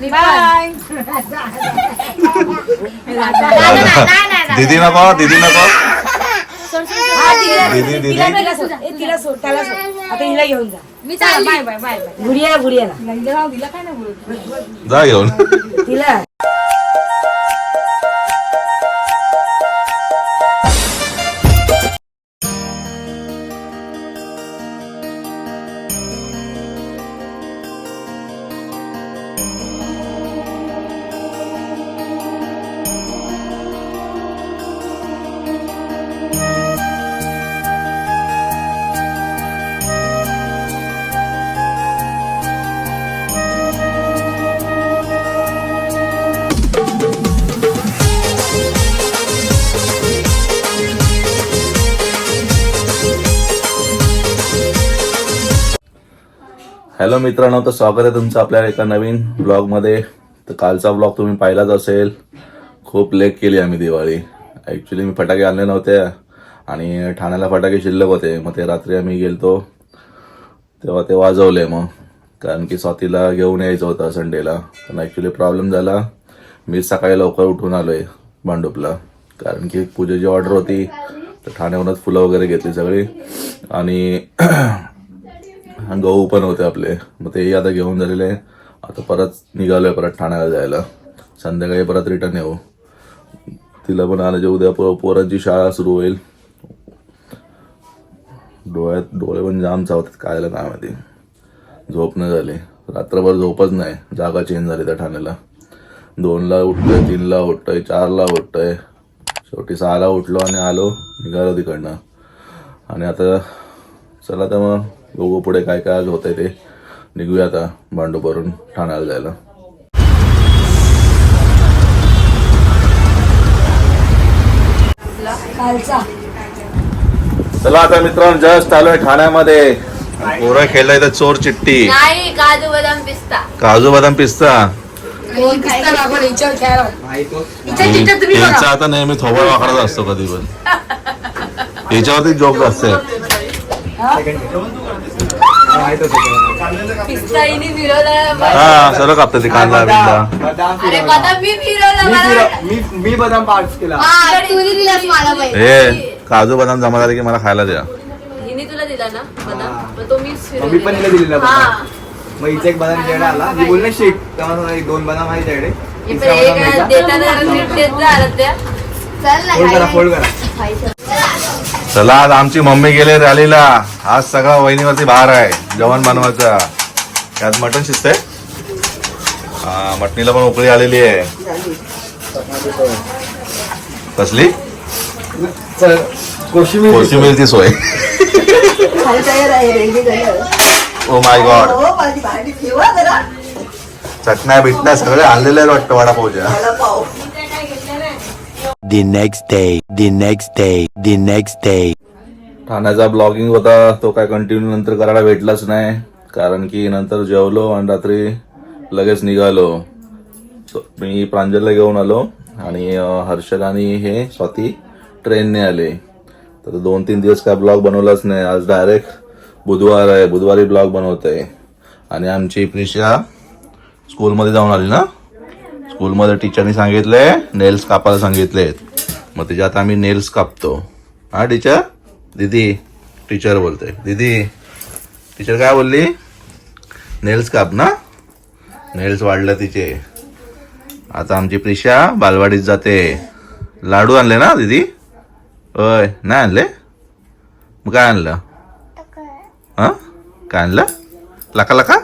Bye दीदी नको दीदी नको. दीदी दीदी तिला सोड ए, तिला सोड त्याला सोड आता हिला घेऊन जा. मी चालली. Bye bye bye bye. गुडियाला. गुडियाला जा घेऊन. तिला. हॅलो मित्रांनो तर स्वागत आहे तुमचं आपल्या एका नवीन ब्लॉगमध्ये. तर कालचा ब्लॉग तुम्ही पाहिलाच असेल. खूप लेट केली आम्ही दिवाळी. ॲक्च्युली मी फटाके आणले नव्हते आणि ठाण्याला फटाके शिल्लक होते. मग ते रात्री आम्ही गेलतो. तेव्हा ते वाजवले मग. कारण की स्वातीला घेऊन यायचं होतं संडेला पण ॲक्च्युली प्रॉब्लेम झाला. मी सकाळी लवकर उठून आलो आहे भांडुपला. कारण की पूजेची ऑर्डर होती. तर ठाण्यावरूनच फुलं वगैरे घेतली सगळी. आणि गहू पण होते आपले. मग तेही आता घेऊन झालेले. आहे. आता परत निघालोय परत ठाण्याला जायला. संध्याकाळी परत रिटर्न येऊ. तिला पण आणायचे उद्या पोरांची शाळा सुरू होईल. डोळ्यात डोळे पण जाम चावतात काय झालं काय माहिती. झोप नाही झाली. रात्रभर झोपच नाही. जागा चेंज झाली त्या ठाण्याला. दोनला उठतोय तीनला उठतोय चारला उठतोय. शेवटी सहाला उठलो आणि आलो निघालो तिकडनं. आणि आता चला तर मग बघू पुढे काय काय आज होतंय ते. निघूया आता भांडूपवरून ठाण्याला जायला. कालचा चला आता मित्रांनो जस्ट आलोय ठाण्यामध्ये. पोरं खेळलाय तर चोर चिट्टी नाही काजू बदाम पिस्ता. काजू बदाम पिस्ता. पिस्ता लागून हिच्यावर खेळा हिच्या चिठ्ठ्या तुम्ही हिचा बघा आता नेहमी थोबड वाकडत असतो कधी पण. हिच्यावरती जोक असते. फिरवला हा सर्व कापते ती कांदा बिंदा. बदाम अरे फिरवला. बदाम मी फिरवला मी मला फिरव- मी मी बदाम पार्ट्स केला. हा, तुने दिलास मला पाहिजे. हे काजू बदाम जमा झाले की मला खायला द्या. हिने तुला दिला ना बदाम? मग तो मीच मग मी पण हिला दिलेला हा. बदाम मग हिचा एक बदाम तिच्याकडे आला. मी बोलले शेक तेव्हा मला एक दोन बदाम आहे तिच्याकडे हे तिसरा बदाम एक घ्यायचा. देताना नीट देत जा आराध्या. फोल्ड करा फोल्ड करा. चला आज आमची मम्मी गेले रॅलीला. आज सगळा वहिनीवरती भार आहे. जेवण बनवायचा. त्यात मटण शिजतंय. हा मटणीला पण उकळी आलेली आहे. कसली? कोशिंबीरची सोय. ओ माय गॉड चटण्या बिटण्या सगळे आणलेले आहेत वाटतं वडापावच्या. The next day, the next day, the next day. ठाण्याचा ब्लॉगिंग होता तो काय कंटिन्यू नंतर करायला भेटलाच नाही. कारण की नंतर जेवलो आणि रात्री लगेच निघालो. So, मी प्रांजलला घेऊन आलो आणि अं, हर्षद आणि हे स्वाती ट्रेनने आले. तर दोन तीन दिवस काय ब्लॉग बनवलाच नाही. आज डायरेक्ट बुधवार आहे. बुधवारी ब्लॉग बनवत आहे आणि आमची प्रिशा स्कूलमध्ये जाऊन आली ना? स्कूलमध्ये टीचरनी सांगितले नेल्स कापायला सांगितलेत. मग तिच्या आता आम्ही नेल्स कापतो. हा टीचर दीदी टीचर बोलते दीदी टीचर काय बोलली? नेल्स काप ना? नेल्स वाढले तिचे. आता आमची प्रिशा बालवाडीत जाते. लाडू आणले ना दीदी? होय नाही आणले? मग काय आणलं? हा? काय आणलं? लका लका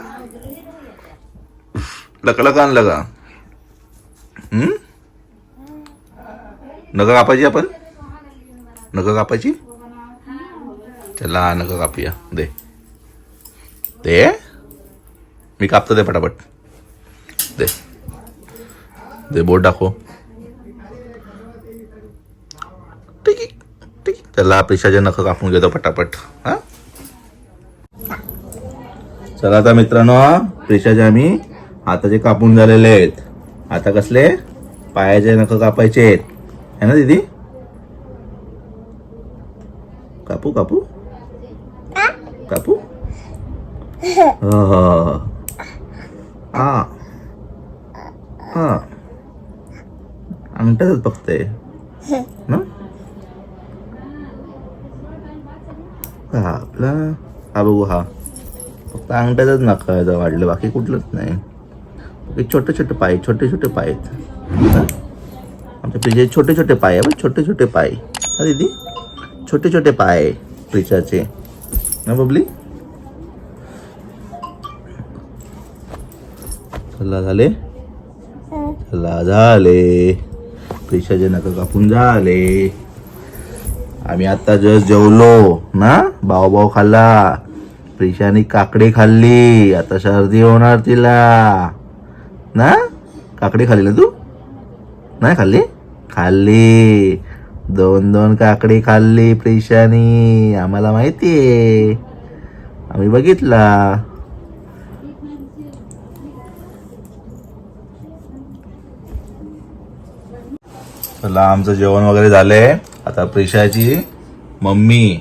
लका लका आणलं का? हम्म? कापायची आपण? नका कापायची? चला नका कापूया. दे. दे? मी कापतो दे पटापट. दे. दे बोट दाखव. ठीक आहे ठीक आहे चला पेशाचे नख कापून घेतो पटापट. हा? चला आता मित्रांनो पेशाचे आम्ही हाताचे कापून झालेले आहेत. आता कसले? पायाचे नख कापायचे आहेत. है ना दीदी? कापू कापू? कापू? हा हा अंगठ्यातच फक्त ना? हा आपला हा बघू हा. फक्त अंगठ्यातच नका वाढलं बाकी कुठलंच नाही. हे छोटे छोटे पाय छोटे छोटे पाय आहेत हा? आमच्या प्रिजे छोटे छोटे पाय आहे बघ, छोटे छोटे पाय हा दीदी छोटे छोटे पाय आहे प्रिशाचे ना बबली चला झाले चला झाले प्रिशाचे नका कापून झाले आम्ही आता जस्ट जेवलो ना भाऊ भाऊ खाल्ला प्रिशाने काकडी खाल्ली आता सर्दी होणार तिला ना काकडी खाल्ली ना तू? नाही खाल्ली? खाल्ली. दोन दोन काकडी खाल्ली प्रेशानी. आम्हाला माहिती आहे आम्ही बघितला. चला आमचं जेवण वगैरे झालंय. आता प्रेशाची मम्मी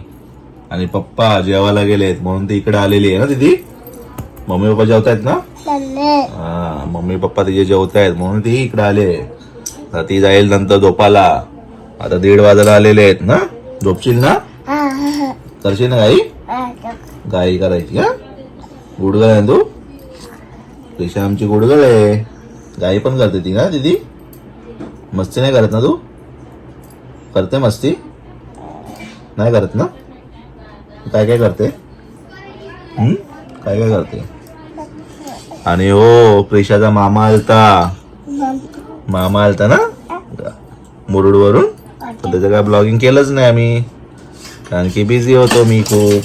आणि पप्पा जेवायला गेलेत म्हणून ती इकडे आलेली आहे ना दीदी? मम्मी पप्पा जेवतायत ना? हा मम्मी पप्पा तिचे जेवतायत म्हणून ती इकडे आले. आता ती जाईल नंतर झोपाला आता दीड वाजायला आलेले आहेत ना? झोपशील ना? करशील ना गाई? गाई करायची का गुडगळ आहे तू? प्रिशा आमची गुडगळ आहे. गाई पण करते ती ना दीदी? मस्ती नाही करत ना तू? करते मस्ती? नाही करत ना? काय काय करते? काय काय करते? आणि हो प्रिशाचा मामा आलता. मामा आलता ना? मुरुड वरून पण त्याचं काय ब्लॉगिंग केलंच नाही आम्ही. कारण की बिझी होतो मी खूप.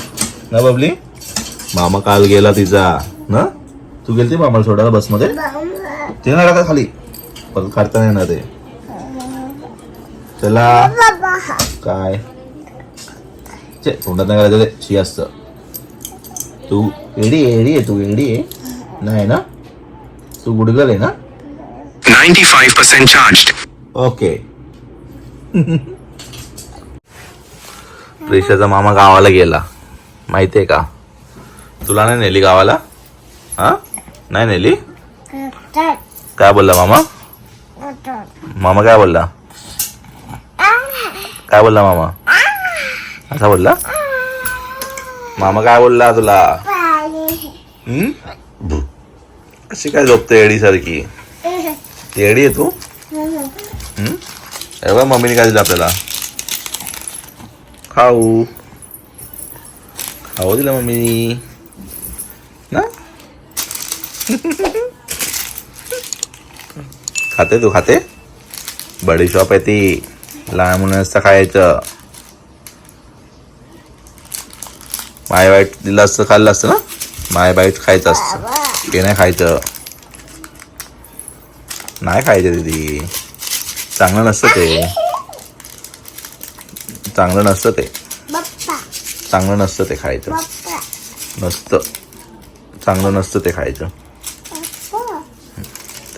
ना बबली? मामा काल गेला तिचा. ना? तू गेलती मामाला सोडायला बसमध्ये? ते ना टाका खाली. परत काढता नाही ना ते. चला. काय? चे तोंडात नाही करायचं ते. शी असतं. तू एडी एडी आहे तू एडी आहे. नाही ना? तू गुडगल आहे ना? 95% charged. ओके प्रेशाचा मामा गावाला गेला. माहितीये का? तुला नाही नेली गावाला? हा? नाही नेली? काय बोलला मामा? मामा काय बोलला? काय बोलला मामा? असा बोलला? मामा काय बोलला तुला? हम्म? कशी काय झोपते एडी सारखी ती एडी आहे तू? हम्म? बघ मम्मीने काय दिलं आपल्याला? खाऊ. खाऊ दिलं मम्मीनी. ना? खाते तू खाते? बडी शॉप आहे ती. लहान मुलं असतं खायचं. माय बाईट दिलं असतं खाल्लं असतं ना? माय बाईट खायचं असतं. ते नाही खायचं. नाही खायचं दीदी चांगलं नसतं ते. चांगलं नसतं ते. चांगलं नसतं ते खायचं. नसतं. चांगलं नसतं ते खायचं.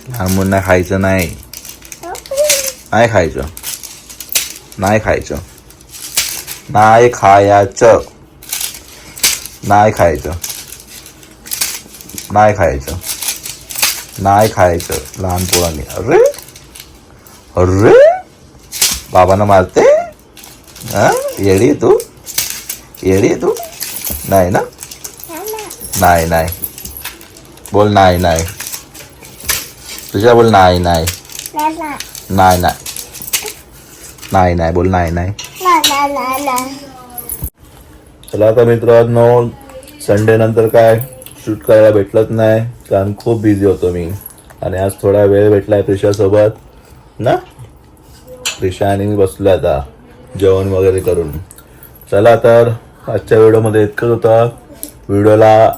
लहान मुलांना खायचं नाही. नाही खायचं. नाही खायचं. नाही खायचं. नाही खायचं. नाही खायचं. नाही खायचं. लहान पोरांनी. अरे! अरे! बाबांना मारते? हा? येडी तू? येडी तू? नाही ना? नाही नाही. बोल नाही नाही. तुझ्या बोल नाही नाही. नाही नाही. नाही नाही. बोल नाही नाही. चला आता मित्रांनो संडे नंतर काय? शूट करायला भेटलंच नाही. कारण खूप बिझी होतो मी. आणि आज थोडा वेळ भेटलाय प्रिशासोबत. ना? प्रिशा आणि मी बसलो आता. जेवण वगैरे करून. चला तर आजच्या व्हिडिओमध्ये इतकंच होतं. व्हिडिओला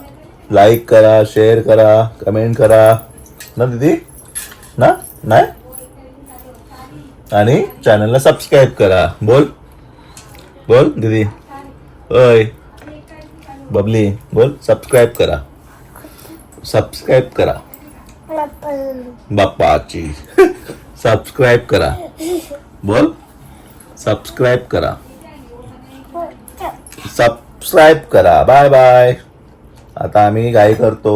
लाईक करा शेअर करा कमेंट करा. ना दीदी? ना? नाही? आणि चॅनलला सबस्क्राईब करा. बोल. बोल दीदी. ओय. बबली बोल सबस्क्राईब करा. सबस्क्राईब करा. बाप्पाची. सबस्क्राईब करा. बोल. सबस्क्राईब करा. सबस्क्राईब करा. बाय बाय आता आम्ही गाई करतो.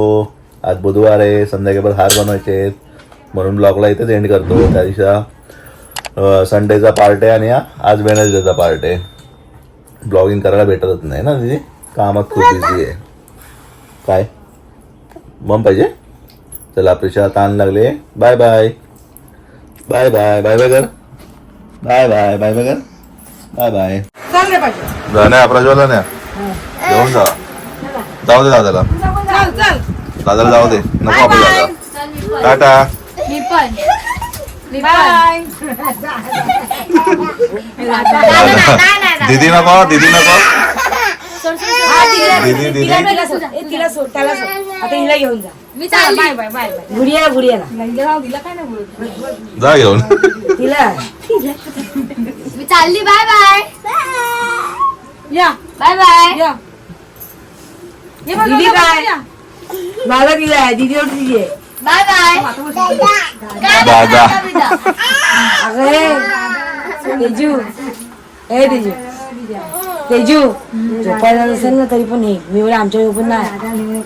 आज बुधवार आहे. संध्याकाळी हार बनवायचे आहेत. म्हणून ब्लॉगला इथेच एंड करतो. त्या दिवशी संडेचा पार्ट आहे आणि आज वेनसडेचा पार्ट आहे. ब्लॉगिंग करायला भेटतच नाही ना दिदी? कामात खूप बिझी आहे. काय? मम पाहिजे. चला प्रिशा ताण लागले. Bye bye bye bye bye bye कर बाय बाय बाय बाय कर बाय बाय चल रे पाहिजे. जाण्या प्रज्वला ना घेऊन जा. जाऊ दे दादाला. चल चल. दादाला जाऊ दे. नको आपलं दादा टाटा दीदी नको दीदी नको. दीदी दीदी. तिला सोड. ए, तिला सोड त्याला सोड. आता हिला घेऊन जा. मी चालली. Bye bye bye bye. गुडियाला गुडियाला राहू दिला काय नाही बोलत. जा घेऊन तिला. मी चालली बाय बाय. या. Bye bye. या. ये बघ, दिदी बघ, काय? या. आहे दिदी एवढी दिली आहे. Bye bye. दादा. अगं हे, तेजू. ए तेजू. तेजू झोपायला नसेल ना तरी पण हे मी एवढं आमच्या झोपून नाही.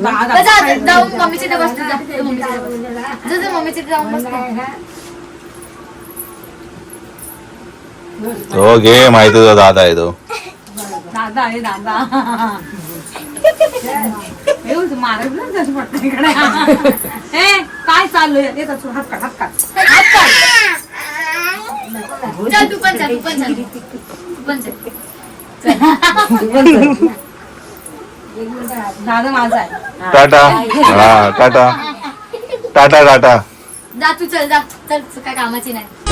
जा, जाऊ मम्मीच्या इथे बसते जा जा मम्मीच्या इथे बस. जा, जा मम्मीच्या इथे जाऊन बसते. हो घे माहिती दादा आहे तो. दादा आहे दादा. येऊन तू मारत ना जसं पडतं इकडे? ए काय चाललंय? येतात तू हात काढ हात काढ. हात काढ. चल तू पण चल तू पण चल तू पण चल दादा माझा आहे. टाटा. हा. टाटा. टाटा टाटा. जा तू चल जा चल काय कामाची नाही.